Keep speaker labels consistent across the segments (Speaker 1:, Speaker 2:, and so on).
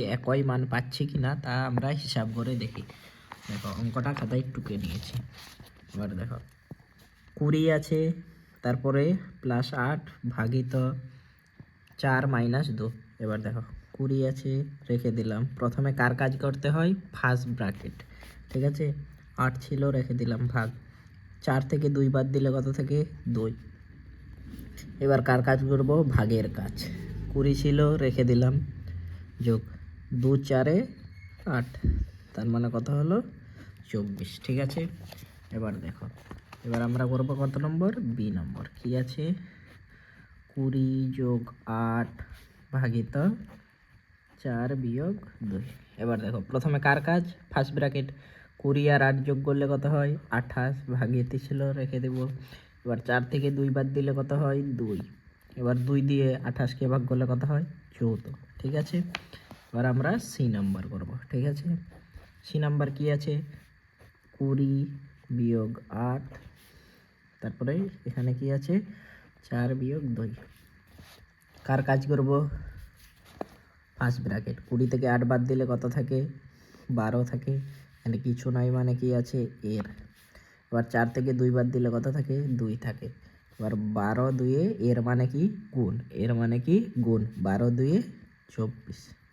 Speaker 1: একই মান পাচ্ছি কি না তা আমরা হিসাব করে দেখি। দেখো, অঙ্কটা খাতায় টুকে নিয়েছি। এবার দেখো, কুড়ি আছে, তারপরে প্লাস আট ভাগিত চার মাইনাস দু। এবার দেখো, কুড়ি আছে, রেখে দিলাম। প্রথমে কার কাজ করতে হয়? ফার্স্ট ব্র্যাকেট ঠিক আছে? আট ছিল, রেখে দিলাম, ভাগ। চার থেকে দুই বাদ দিলে কত থেকে? দুই। এবার কার কাজ করব? ভাগের কাজ। কুড়ি ছিল, রেখে দিলাম, যোগ। দু চারে আট। তার মানে কত হলো? চব্বিশ। ঠিক আছে? এবার দেখো। এবার আমরা করব কত নম্বর? বি নম্বর। কি আছে? কুড়ি যোগ আট ভাগিত চার বিয়োগ দুই। এবার দেখো, প্রথমে কার কাজ? ফার্স্ট ব্র্যাকেট কুড়ি আর আট যোগ করলে কত হয়? আঠাশ ভাগিতে ছিল রেখে দেব। এবার চার থেকে দুই বাদ দিলে কত হয়? দুই। এবার দুই দিয়ে আঠাশকে ভাগ করলে কত হয়? চৌদ্দ। ঠিক আছে? এবার আমরা সি নাম্বার করব, ঠিক আছে? সি নাম্বার কি আছে? কুড়ি বিয়োগ আট, তারপরে এখানে কি আছে? চার বিয়োগ দুই। কার কাজ করব? First bracket. কুড়ি থেকে আট বাদ দিলে কত থাকে? বারো থাকে। এখানে কিছু নাই মানে কি আছে? এর। এবার চার থেকে দুই বাদ দিলে কত থাকে? দুই থাকে। এবার বারো দুয়ে এর মানে কি? গুণ। এর মানে কি? গুণ। বারো দুয়ে চব্বিশ।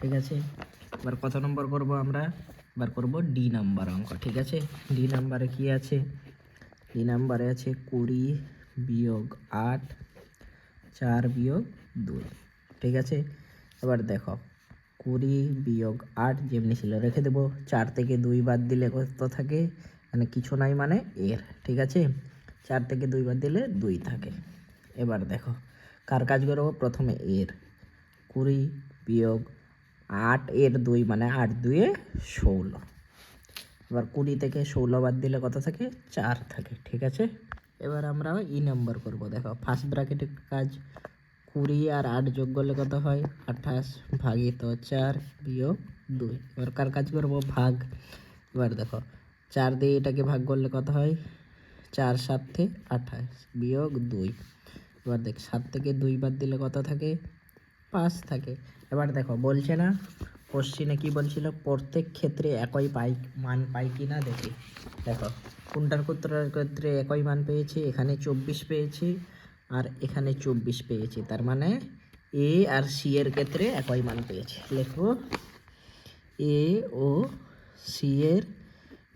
Speaker 1: ঠিক আছে? এবার কত নম্বর করব আমরা। এবার করব ডি নাম্বার অঙ্ক, ঠিক আছে? ডি নাম্বারে কি আছে? ডি নাম্বারে আছে কুড়ি বিয়োগ আট, চার বিয়োগ দুই, ঠিক আছে? এবার দেখো, কুড়ি বিয়োগ আট যেমনি ছিল রেখে দেবো। চার থেকে দুই বাদ দিলে কত থাকে? মানে কিছু নাই মানে এর, ঠিক আছে? চার থেকে দুই বাদ দিলে দুই থাকে। এবার দেখো, কার কাজ করব? প্রথমে এর। কুড়ি বিয়োগ আট এর দুই মানে আট দুয়ে ষোলো। এবার কুড়ি থেকে ষোলো বাদ দিলে কত থাকে? চার থাকে, ঠিক আছে? এবার আমরা ই নাম্বার করব, দেখো ফার্স্ট ব্র্যাকেটের কাজ কুড়ি আর আট যোগ করলে কত হয়? আঠাশ ভাগিত চার বিয়োগ দুই। এবার কার কাজ করব? ভাগ। এবার দেখো, চার দিয়ে এটাকে ভাগ করলে কত হয়? চার সাতে আঠাশ বিয়োগ দুই। এবার দেখ, সাত থেকে দুই বাদ দিলে কত থাকে? পাঁচ থাকে। এবার দেখো, বলছে না কোশ্চিনে কি বলছিল? প্রত্যেক ক্ষেত্রে একই পাই, মান পাই কি না দেখি। দেখো, কোনটার ক্ষেত্রের ক্ষেত্রে একই মান পেয়েছি? এখানে চব্বিশ পেয়েছি আর এখানে চব্বিশ পেয়েছি। তার মানে এ আর সি এর ক্ষেত্রে একই মান পেয়েছি। লেখো এ ও সি এর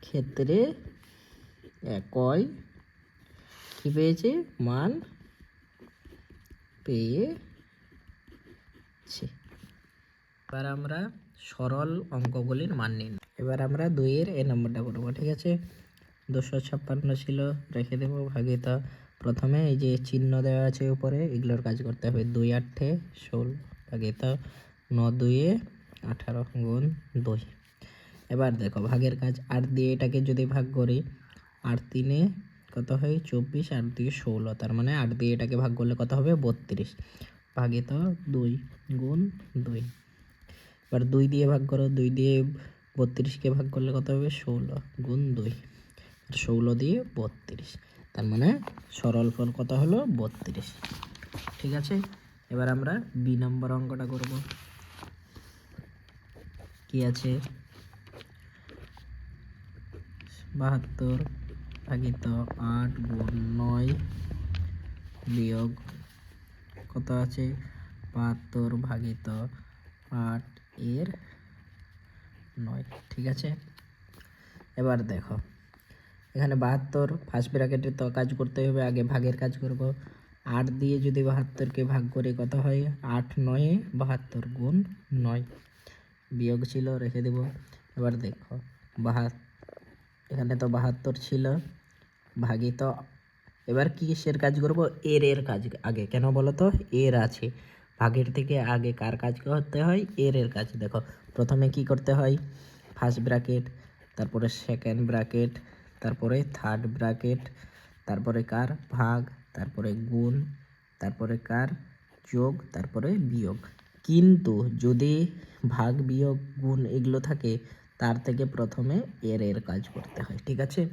Speaker 1: ক্ষেত্রে একই কি পেয়েছে? মান পেয়েছে। এবার আমরা সরল অঙ্কগুলির মান নিন। এবার আমরা দুইয়ের এ নম্বরটা করব ঠিক আছে? দুশো ছাপ্পান্ন ছিল, রেখে দেবো ভাগিত। প্রথমে এই যে চিহ্ন দেওয়া আছে উপরে, এগুলোর কাজ করতে হবে। দুই আটে ষোলো ভাগিত ন দুইয়ে আঠারো গুণ দুই। এবার দেখো, ভাগের কাজ আট দিয়ে এটাকে যদি ভাগ করি, আট তিনে কত হয়? চব্বিশ, আট দিয়ে ষোলো। তার মানে আট দিয়ে এটাকে ভাগ করলে কত হবে? বত্রিশ। ভাগিত দুই গুণ দুই। এবার দুই দিয়ে ভাগ করো, দুই দিয়ে বত্রিশকে ভাগ করলে কত হবে? ষোলো গুণ দুই। ষোলো দিয়ে বত্রিশ, তার মানে সরল ফল কত হলো? বত্রিশ। ঠিক আছে? এবার আমরা বি নম্বর অঙ্কটা করব। কি আছে? বাহাত্তর ভাগিত আট গুণ নয় বিয়োগ কত আছে? বাহাত্তর ভাগিত আট এর নয়, ঠিক আছে? এবার দেখো। এখানে বাহাত্তর ফার্স্ট ব্র্যাকেটের তো কাজ করতে হবে, আগে ভাগের কাজ করব। আট দিয়ে যদি বাহাত্তরকে ভাগ করে কত হয়? আট নয়ে, বাহাত্তর গুণ নয়। বিয়োগ ছিল, রেখে দেব। এবার দেখো বাহাত এখানে তো বাহাত্তর ছিল ভাগিত এবার কিসের কাজ করব? এর এর কাজ আগে, কেন বলো তো? এর আছে। ভাগের থেকে আগে কার কাজ করতে হয়? এর এর কাজ। দেখো, প্রথমে কি করতে হয়? ফার্স্ট ব্র্যাকেট তারপরে সেকেন্ড ব্র্যাকেট তারপরে থার্ড ব্র্যাকেট তারপরে কার ভাগ, তারপরে গুণ, তারপরে কার যোগ, তারপরে বিয়োগ। কিন্তু যদি ভাগ, বিয়োগ, গুণ এগুলো থাকে, তার থেকে প্রথমে এর এর কাজ করতে হয়, ঠিক আছে?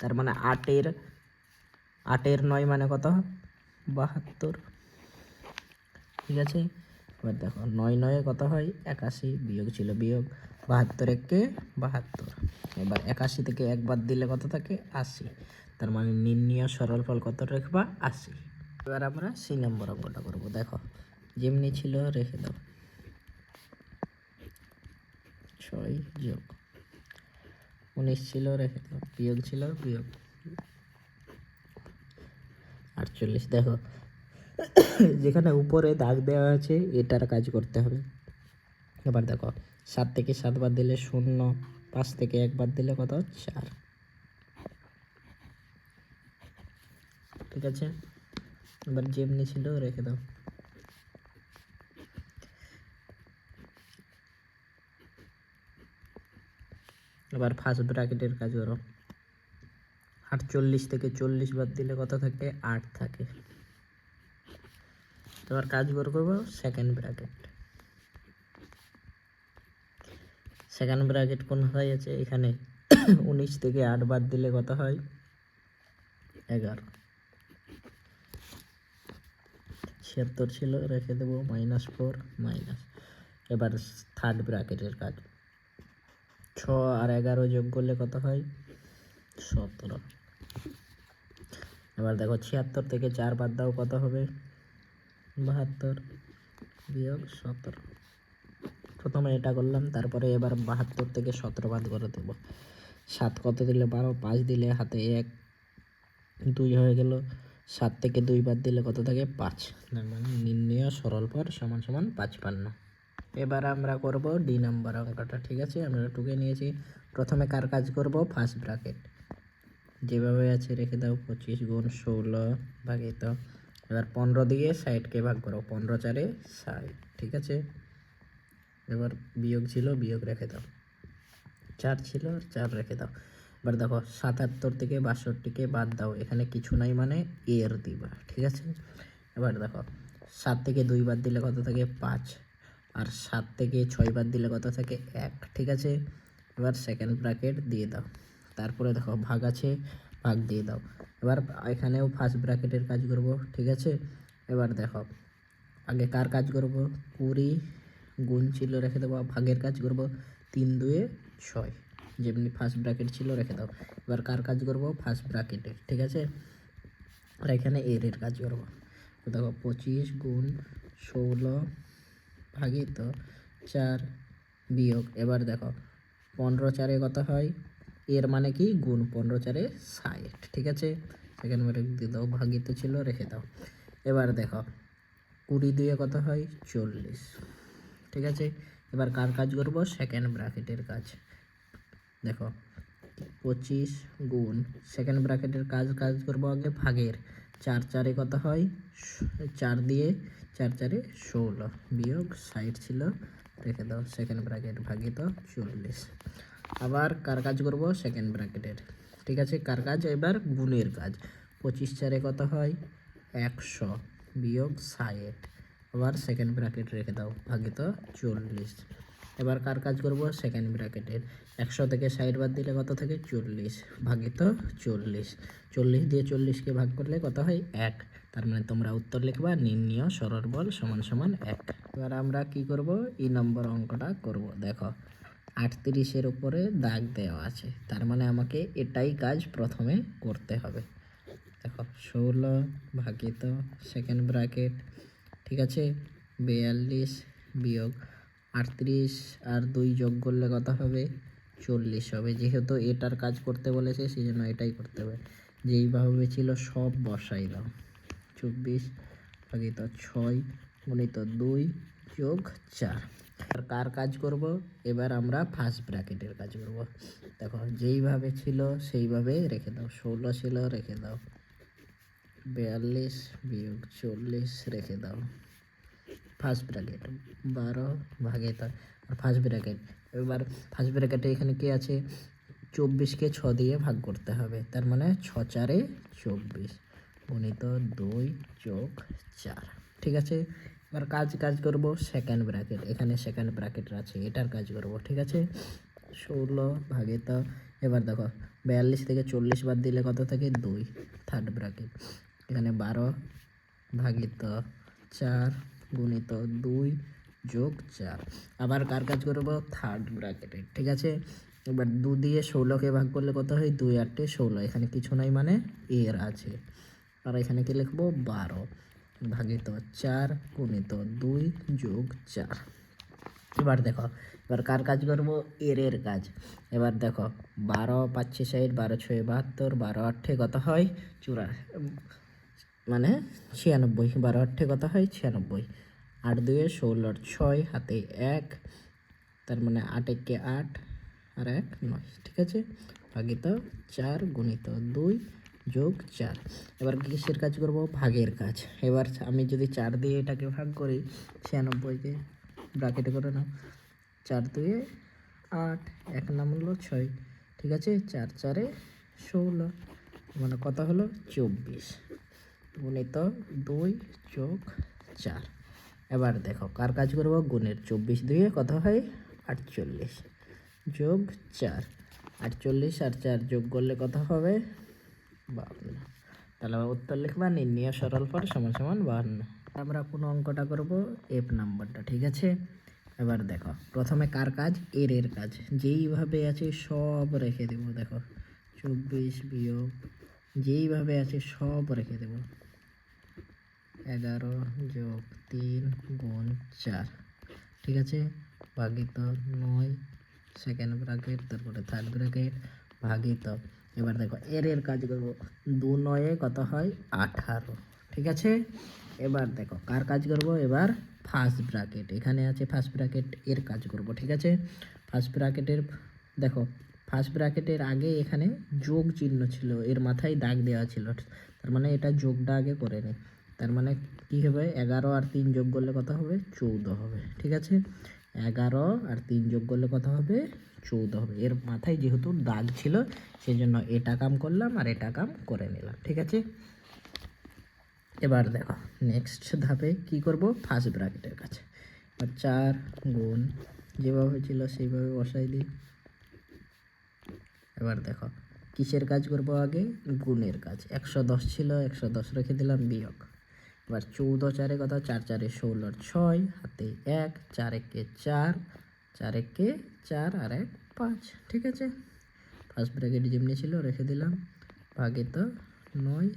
Speaker 1: তার মানে আটের আটের নয় মানে কত? বাহাত্তর। ঠিক আছে? এবার দেখো, নয় নয়ে কত হয়? একাশি বিয়োগ ছিল বিয়োগ বাহাত্তর একে বাহাত্তর। এবার একাশি থেকে একবার দিলে কত থাকে? আশি। তার মানে নির্ণীয় সরল ফল কত রাখবা? আশি। এবার আমরা সি নম্বর অঙ্কটা করব। দেখো, যেমনি ছিল রেখে দাও। ছয় যোগ। উনিশ ছিল, রেখে দাও। বিয়োগ ছিল, বিয়োগ। আটচল্লিশ। দেখো যেখানে উপরে দাগ দেওয়া আছে, এটার কাজ করতে হবে। এবার দেখো, সাত থেকে সাতবার দিলে শূন্য, পাঁচ থেকে একবার দিলে কত? চার। ঠিক আছে? এবার যেমনি ছিল রেখে দাও। এবার ফার্স্ট ব্র্যাকেটের কাজ করো। আটচল্লিশ থেকে চল্লিশ বাদ দিলে কত থাকে? আট থাকে। এবার কাজ করে করব সেকেন্ড ব্র্যাকেট সেকেন্ড ব্র্যাকেট কোন হয়ে আছে? এখানে উনিশ থেকে আট বাদ দিলে কত হয়? এগারো। ছিয়াত্তর ছিল, রেখে দেবো মাইনাস ফোর মাইনাস এবার থার্ড ব্র্যাকেটের কাজ। ছ আর এগারো যোগ করলে কত হয়? সতেরো। এবার দেখো, ছিয়াত্তর থেকে চার বাদ দাও, কত হবে? বাহাত্তর বিয়োগ সতেরো। প্রথমে এটা করলাম, তারপরে এবার বাহাত্তর থেকে সতেরো বাদ করে দেবো। সাত কত দিলে বারো? পাঁচ দিলে হাতে এক। দুই হয়ে গেল। সাত থেকে দুই বাদ দিলে কত থাকে? পাঁচ। মানে নির্ণয় সরল পর সমান সমান পাঁচপান্ন। এবার আমরা করব ডি নাম্বার অঙ্কটা, ঠিক আছে? আমরা টুকে নিয়েছি। প্রথমে কার কাজ করব? First bracket. যেভাবে আছে রেখে দাও, পঁচিশ গুণ ষোলো ভাগিত এবার পনেরো দিয়ে ষাটকে ভাগ করো, পনেরো চারে ষাট, ঠিক আছে? এবার বিয়োগ ছিল, বিয়োগ রেখে দাও। চার ছিল, চার রেখে দাও। এবার দেখো, সাতাত্তর থেকে বাষট্টিকে বাদ দাও, এখানে কিছু নাই মানে এর দিবা, ঠিক আছে? এবার দেখো, সাত থেকে দুই বাদ দিলে কত থাকে? পাঁচ। আর সাত থেকে ছয় বাদ দিলে কত থাকে? এক, ঠিক আছে? এবার সেকেন্ড ব্র্যাকেট দিয়ে দাও। তারপরে দেখো, ভাগ আছে, ভাগ দিয়ে দাও। এবার এখানেও ফার্স্ট ব্র্যাকেটের কাজ করব, ঠিক আছে? এবার দেখো, আগে কার কাজ করব? কুড়ি গুণ ছিল রেখে দেবো, ভাগের কাজ করব তিন দুয়ে ছয়, যেমনি ফার্স্ট ব্র্যাকেট ছিল রেখে দাও। এবার কার কাজ করব? ফার্স্ট ব্র্যাকেটে ঠিক আছে? আর এখানে এর এর কাজ করব। দেখো, পঁচিশ গুণ ষোলো ভাগিত চার বিয়োগ, এবার দেখো, পনেরো চারে কত হয়? এর মানে কি? গুণ পনেরো চারে ষাট, ঠিক আছে? সেকেন্ড ব্র্যাকেট দিয়ে দাও, ভাগিত ছিল, রেখে দাও। এবার দেখো, কুড়ি দুয়ে কত হয়? চল্লিশ, ঠিক আছে? এবার কার কাজ করব? সেকেন্ড ব্র্যাকেটের কাজ। দেখো, পঁচিশ গুণ সেকেন্ড ব্র্যাকেটের কাজ কাজ করব আগে ভাগের। চার চারে কত হয়? চার দিয়ে চার চারে ষোলো, বিয়োগ ষাট ছিল, রেখে দাও। সেকেন্ড ব্র্যাকেট ভাগিত চল্লিশ। আবার কার কাজ করব? সেকেন্ড ব্র্যাকেটের ঠিক আছে, কার কাজ? এবার গুণের কাজ। পঁচিশ চারে কত হয়? একশো বিয়োগ ষাট। আবার সেকেন্ড ব্র্যাকেট রেখে দাও ভাগিত চল্লিশ। এবার কার কাজ করব? সেকেন্ড ব্র্যাকেটের একশো থেকে ষাট বাদ দিলে কত থাকে? চল্লিশ। ভাগিত চল্লিশ। চল্লিশ দিয়ে চল্লিশকে ভাগ করলে কত হয়? এক। তার মানে তোমরা উত্তর লিখবা, নির্ণীয়, সরল বল সমান সমান এক। এবার আমরা কি করব? এই নম্বর অঙ্কটা করব। দেখো আটত্রিশের উপরে দাগ দেওয়া আছে। তার মানে আমাকে এটাই কাজ প্রথমে করতে হবে। দেখো, ষোলো ভাগিত সেকেন্ড ব্র্যাকেট ঠিক আছে? বিয়াল্লিশ বিয়োগ আটত্রিশ আর দুই যোগ করলে কত হবে? চল্লিশ হবে। যেহেতু এটার কাজ করতে বলেছে সেই জন্য এটাই করতে হবে। যেইভাবে ছিল সব বসাই দাও চব্বিশ ভাগিত ছয় গুণিত দুই যোগ চার। আর কার কাজ করব? এবার আমরা ফার্স্ট ব্র্যাকেটের কাজ করব। দেখো, যেইভাবে ছিল সেইভাবে রেখে দাও। ষোলো ছিল, রেখে দাও। বিয়াল্লিশ বিয়োগ চল্লিশ, রেখে দাও। ফার্স্ট ব্র্যাকেট বারো ভাগে তার আর ফার্স্ট ব্র্যাকেট এবার ফার্স্ট ব্র্যাকেটে এখানে কি আছে? চব্বিশকে ছ দিয়ে ভাগ করতে হবে। তার মানে ছ চারে চব্বিশ গণিত দুই যোগ চার। ঠিক আছে? এবার কাজ কাজ করব সেকেন্ড ব্র্যাকেট এখানে সেকেন্ড ব্র্যাকেট আছে, এটার কাজ করব, ঠিক আছে? ষোলো ভাগে তো, এবার দেখো, বিয়াল্লিশ থেকে চল্লিশ বাদ দিলে কত থাকে? দুই থার্ড ব্র্যাকেট এখানে বারো ভাগিত চার গুণিত দুই যোগ চার। আবার কার কাজ করব? থার্ড ব্র্যাকেটে ঠিক আছে? এবার দু দিয়ে ষোলোকে ভাগ করলে কত হয়? দুই আটটে ষোলো। এখানে কিছু নাই মানে এর আছে। আর এখানে কি লিখব? বারো। ভাগিত চার গুণিত দুই যোগ চার। এবার দেখো, এবার কার কাজ করব? এর এর কাজ। এবার দেখো, বারো পাঁচশে ষাট, বারো ছয় বাহাত্তর, বারো আটে কত হয়? চুরা মানে ছিয়ানব্বই, বারো আটে কত হয়? ছিয়ানব্বই। আট দুয়ে ষোলোর ছয়, হাতে এক, তার মানে আট একে আট, আর এক নয়, ঠিক আছে? ভাগিত চার গুণিত দুই যোগ চার। এবার কিসের কাজ করব, ভাগের কাজ। এবার আমি যদি চার দিয়ে এটাকে ভাগ করি ছিয়ানব্বইকে ব্রাকেটে করে নাও। চার দুয়ে আট, এক নাম হলো ছয়। ঠিক আছে? চার চারে ষোলো। মানে কত হলো? চব্বিশ। গুণিত দুই যোগ চার। এবার দেখো, কার কাজ করব? গুণের চব্বিশ দুয়ে কত হয়? আটচল্লিশ। যোগ চার। আটচল্লিশ আর চার যোগ করলে কত হবে? তাহলে উত্তর লিখবা নির্ণয় সরল পর সমান সমান বাহান্ন। আমরা কোনো অঙ্কটা করব এফ নাম্বারটা, ঠিক আছে? এবার দেখো, প্রথমে কার কাজ? এর এর কাজ। যেইভাবে আছে সব রেখে দেব, দেখো। চব্বিশ বিয়োগ, যেইভাবে আছে সব রেখে দেব। এগারো যোগ তিন গুণ চার, ঠিক আছে? ভাগিত নয় সেকেন্ড ব্র্যাকেট তারপরে থার্ড ব্র্যাকেট ভাগিত এবার দেখো, এর এর কাজ করব। দু নয়ে কত হয়? আঠারো। ঠিক আছে? এবার দেখো, কার কাজ করব? এবার ফার্স্ট ব্র্যাকেট এখানে আছে ফার্স্ট ব্র্যাকেট এর কাজ করব, ঠিক আছে? ফার্স্ট ব্র্যাকেটের দেখো ফার্স্ট ব্র্যাকেটের আগে এখানে যোগ চিহ্ন ছিল, এর মাথায় দাগ দেওয়া ছিল। তার মানে এটা যোগটা আগে করে নিই তার মানে কী হবে? এগারো আর তিন যোগ করলে কত হবে? চৌদ্দ হবে। ঠিক আছে? এগারো আর তিন যোগ করলে কত হবে? চৌদ্দ হবে। এর মাথায় যেহেতু দাগ ছিল সেই জন্য এটা কাম করলাম আর এটা কাম করে নিলাম, ঠিক আছে? এবার দেখো নেক্সট ধাপে কি করব? ফার্স্ট ব্র্যাকেটের কাছে। এবার চার গুণ, যেভাবে ছিল সেইভাবে বসাই দিই। এবার দেখো, কিসের কাজ করব আগে? গুণের কাজ। একশো দশ ছিল, একশো দশ রেখে দিলাম বিয়োগ। এবার চৌদ্দ চারে কথা, চার চারে ষোলোর ছয়, হাতে এক, চারে কে চার চার একে চার আর এক, পাঁচ, ঠিক আছে? ফার্স্ট ব্র্যাকেট যেমনি ছিল, রেখে দিলাম। ভাগিত নয়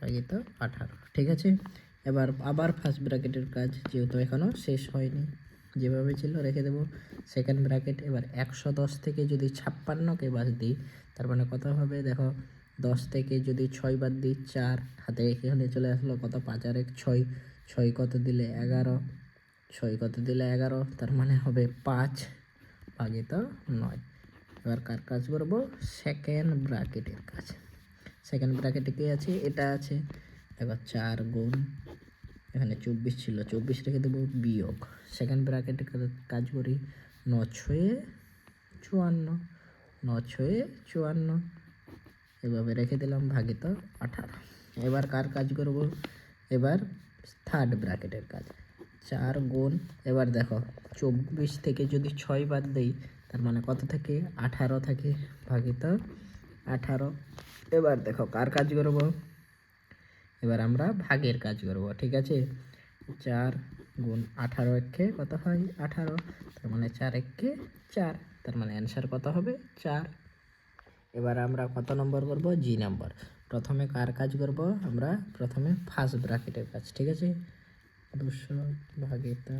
Speaker 1: ভাগিত আঠারো, ঠিক আছে? এবার আবার ফার্স্ট ব্র্যাকেটের কাজ যেহেতু এখনও শেষ হয়নি, যেভাবে ছিল রেখে দেবো। সেকেন্ড ব্র্যাকেট এবার একশো দশ থেকে যদি ছাপ্পান্নকে বাদ দিই, তার মানে কত হবে? দেখো, দশ থেকে যদি ছয় বাদ দিই, চার, হাতে এখানে চলে আসলো কত? পাঁচ আর এক, ছয় ছয় কত দিলে এগারো? ছয় কত দিলে এগারো, তার মানে হবে পাঁচ ভাগিত নয়। এবার কার কাজ করব? সেকেন্ড ব্র্যাকেটের কাজ। সেকেন্ড ব্র্যাকেটে কি আছে? এটা আছে। এবার চার গুণ, এখানে চব্বিশ ছিল, চব্বিশ রেখে দেবো বিয়োগ। সেকেন্ড ব্র্যাকেটে কাজ করি ন ছয়ে চুয়ান্ন ন ছয়ে চুয়ান্ন, এভাবে রেখে দিলাম ভাগিত আঠারো। এবার কার কাজ করব? এবার থার্ড ব্র্যাকেটের কাজ। চার গুণ। এবার দেখো, চব্বিশ থেকে যদি ছয় বাদ দেই, তার মানে কত থাকে? আঠারো থাকে ভাগিত আঠারো। এবার দেখো, কার কাজ করব? এবার আমরা ভাগের কাজ করব, ঠিক আছে? চার গুণ আঠারো একে কত হয়? আঠারো। তার মানে চার একে চার। তার মানে অ্যান্সার কত হবে? চার। এবার আমরা কত নম্বর করব? জি নাম্বার। প্রথমে কার কাজ করব? আমরা প্রথমে ফার্স্ট ব্র্যাকেটের কাজ, ঠিক আছে? দুশো ভাগিত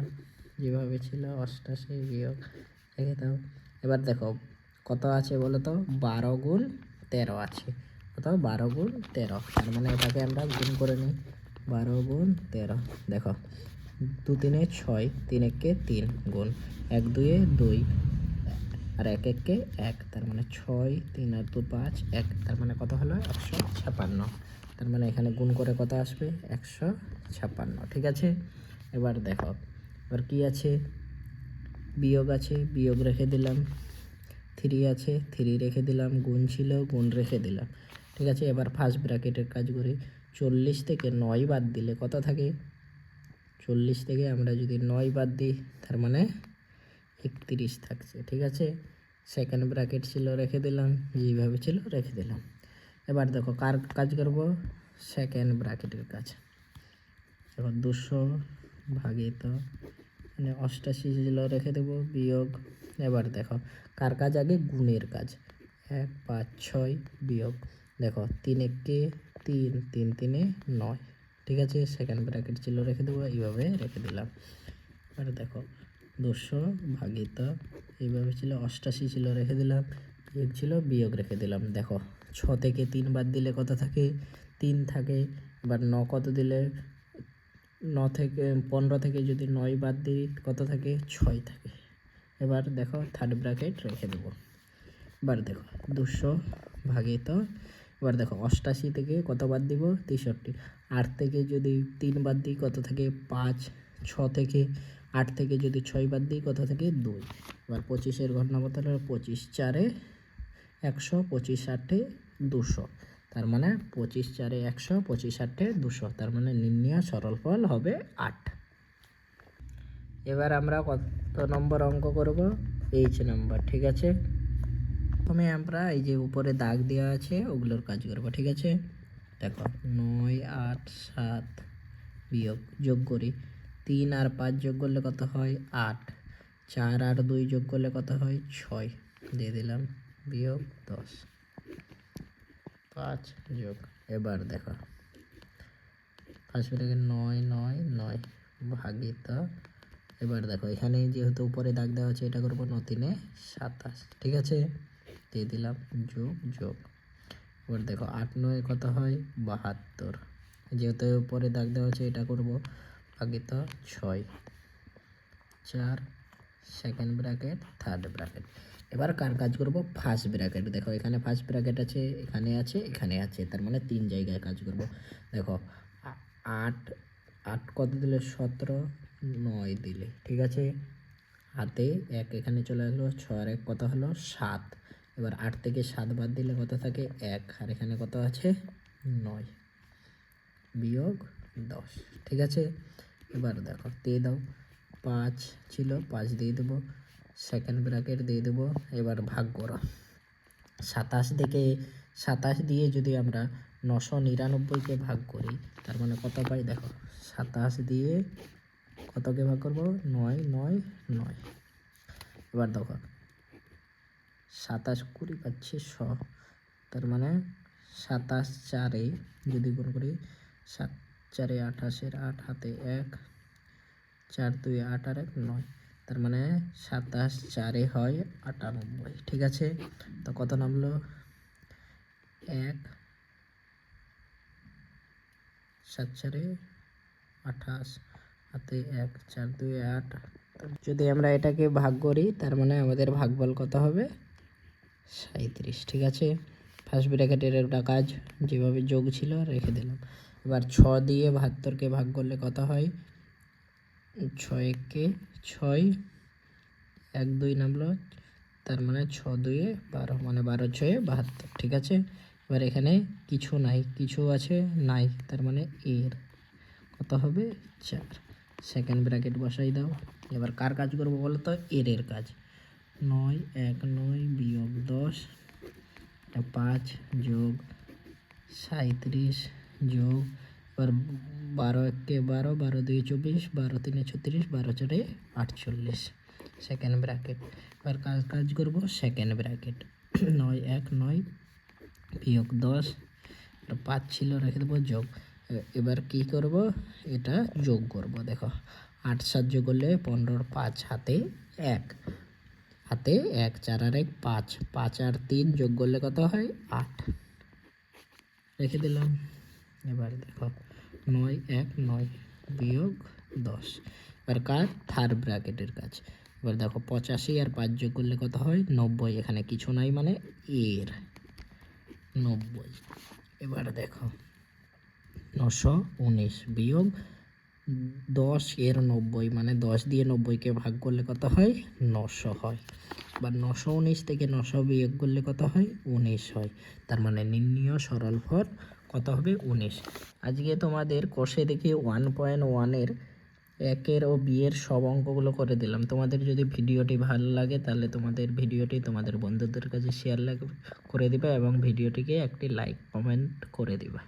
Speaker 1: যেভাবে ছিল, অষ্টাশি বিয়োগ রেখে এবার দেখো, কত আছে বলো তো? বারো গুণ তেরো আছে। কত? বারো গুণ তেরো। তার মানে এটাকে আমরা গুণ করে নিই। বারো গুণ তেরো। দেখো, দু তিনে ছয়, তিন একে তিন গুণ। এক দুয়ে দুই, আর এক এককে এক। তার মানে ছয়, তিন আর দু পাঁচ, এক। তার মানে কত হলো? একশো ছাপান্ন। তার মানে এখানে গুণ করে কত আসবে? একশো ছাপান্ন ঠিক আছে? এবার দেখো, এবার কি আছে? বিয়োগ আছে, বিয়োগ রেখে দিলাম। থ্রি আছে, থ্রি রেখে দিলাম, গুণ ছিল, গুণ রেখে দিলাম। ঠিক আছে? এবার ফার্স্ট ব্র্যাকেটের কাজ করি। চল্লিশ থেকে নয় বাদ দিলে কত থাকে? চল্লিশ থেকে আমরা যদি নয় বাদ দিই, তার মানে একত্রিশ থাকছে, ঠিক আছে? সেকেন্ড ব্র্যাকেট ছিল, রেখে দিলাম। যেইভাবে ছিল, রেখে দিলাম। এবার দেখো কার কাজ করব? সেকেন্ড ব্র্যাকেটের কাজ। দেখো দুশো ভাগিত মানে অষ্টাশি ছিল, রেখে দেবো, বিয়োগ। এবার দেখো কার কাজ আগে? গুণের কাজ। এক, পাঁচ, ছয়, বিয়োগ। দেখো তিন একে তিন তিন, তিনে নয়। ঠিক আছে সেকেন্ড ব্র্যাকেট ছিল, রেখে দেবো, এইভাবে রেখে দিলাম। এবার দেখো দুশো ভাগিত এইভাবে ছিল, অষ্টাশি ছিল, রেখে দিলাম। বিয়োগ ছিল, বিয়োগ রেখে দিলাম। দেখো ছ থেকে তিন বাদ দিলে কত থাকে? তিন থাকে। এবার ন কত দিলে? ন থেকে, পনেরো থেকে যদি নয় বাদ দিই, কত থাকে? ছয় থাকে। এবার দেখো থার্ড ব্র্যাকেট রেখে দেবো। এবার দেখো, দুশো ভাগিত, এবার দেখো অষ্টাশি থেকে কত বাদ দিব? তেষট্টি। আট থেকে যদি তিন বাদ দিই, কত থাকে? পাঁচ। ছ থেকে, আট থেকে যদি ছয় বাদ দিই, কত থাকে? দুই। এবার পঁচিশের ঘটনা হলো পঁচিশ চারে একশো, পঁচিশ আটে দুশো। তার মানে পঁচিশ চারে একশো, পঁচিশ আটে দুশো। তার মানে নির্ণয় সরল ফল হবে আট। এবার আমরা কত নম্বর অঙ্ক করব? এইচ নম্বর ঠিক আছে? প্রথমে আমরা এই যে উপরে দাগ দেওয়া আছে, ওগুলোর কাজ করব, ঠিক আছে? দেখো, নয়, আট, সাত বিয়োগ যোগ করি। তিন আর পাঁচ যোগ করলে কত হয়? আট। চার আর দুই যোগ করলে কত হয়? ছয়। দিয়ে দিলাম, বিয়োগ দশ। পাঁচ, যোগ, এবার দেখো। ফার্স্ট থেকে নয় নয় নয়, ভাগিত। এবার দেখো, এখানে যেহেতু উপরে দাগ দেওয়া আছে, এটা করব নতিনে সাতাশ, ঠিক আছে? দিয়ে দিলাম যোগ যোগ। এবার দেখো, আট নয় কত হয়? বাহাত্তর। যেহেতু উপরে দাগ দেওয়া আছে, এটা করব ভাগিত ছয়। চার সেকেন্ড ব্র্যাকেট থার্ড ব্র্যাকেট এবার কার কাজ করব? ফার্স্ট ব্র্যাকেট দেখো, এখানে ফার্স্ট ব্র্যাকেট আছে, এখানে আছে এখানে আছে। তার মানে তিন জায়গায় কাজ করব। দেখো আট আট কত দিলে? সতেরো, নয় দিলে। ঠিক আছে? হাতে এক এখানে চলে আসলো ছ আর এক কত হলো? সাত। এবার আট থেকে সাত বাদ দিলে কত থাকে? এক। আর এখানে কত আছে? নয়। বিয়োগ দশ। ঠিক আছে? এবার দেখো তে দাও। পাঁচ ছিল, পাঁচ দিয়ে দেবো। সেকেন্ড ব্র্যাকেট দিয়ে দেবো। এবার ভাগ করো। সাতাশ থেকে, সাতাশ দিয়ে যদি আমরা নশো নিরানব্বইকে ভাগ করি, তার মানে কত পাই? দেখো, সাতাশ দিয়ে কতকে ভাগ করব? নয় নয় নয়। এবার দেখো, সাতাশ কুড়ি পাচ্ছি শ। তার মানে সাতাশ চারে যদি গুণ করি, সাত, চারে আঠাশের আট, হাতে এক চার দুই আট আর এক নয়। তার মানে সাতাশ চারে হয় আটানব্বই। ঠিক আছে? তো কত নামলো? এক, সাত চারে আঠাশ। হাতে এক, চার দুই আট। যদি আমরা এটাকে ভাগ করি, তার মানে আমাদের ভাগফল কত হবে? সাঁত্রিশ ঠিক আছে? ফার্স্ট ব্র্যাকেটের একটা কাজ, যেভাবে যোগ ছিল, রেখে দিলাম। এবার ছ দিয়ে বাহাত্তরকে ভাগ করলে কত হয়? ছয়কে ছয়, এক দুই নামলো তার মানে ছ দুয়ে বারো মানে বারো ছয়ে বাহাত্তর, ঠিক আছে? এবার এখানে কিছু নাই, কিছু আছে নাই, তার মানে এর। কত হবে? চার। সেকেন্ড ব্র্যাকেট বসাই দাও। এবার কার কাজ করব বলো তো? এর এর কাজ। নয়, এক, নয়, বিয়োগ দশ পাঁচ যোগ সাঁত্রিশ যোগ এবার বারো একে বারো বারো দুই চব্বিশ, বারো তিনে ছত্রিশ, বারো চারে আটচল্লিশ। সেকেন্ড ব্র্যাকেট এবার কাজ কাজ করব সেকেন্ড ব্র্যাকেট নয় এক, নয় বিয়োগ দশ। পাঁচ ছিল, রেখে দেবো যোগ। এবার কি করব? এটা যোগ করব, দেখো। আট সাত যোগ করলে পনেরোর পাঁচ, হাতে এক। হাতে এক, চার আর এক, পাঁচ। পাঁচ আর তিন যোগ করলে কত হয়? আট। রেখে দিলাম। এবার দেখো। নয় এক নয় বিয়োগ দশ। এবার কাজ থার্ড ব্র্যাকেটের কাজ। এবার দেখো পঁচাশি আর পাঁচ যোগ করলে কত হয়? নব্বই। এখানে কিছু নাই মানে এর। নব্বই। এবার দেখো নশো উনিশ বিয়োগ দশ এর নব্বই মানে দশ দিয়ে নব্বইকে ভাগ করলে কত হয়? নশো হয়। বা নশো উনিশ থেকে নশো বিয়োগ করলে কত হয়? উনিশ হয়। তার মানে নির্ণীয় সরল ফল কত হবে? উনিশ। আজকে তোমাদের কোষে দেখি ওয়ান পয়েন্ট ওয়ানের একের ও বিয়ের সব অঙ্কগুলো করে দিলাম। তোমাদের যদি ভিডিওটি ভালো লাগে, তাহলে তোমাদের ভিডিওটি তোমাদের বন্ধুদের কাছে শেয়ার করে দিবে এবং ভিডিওটিকে একটি লাইক কমেন্ট করে দিবা।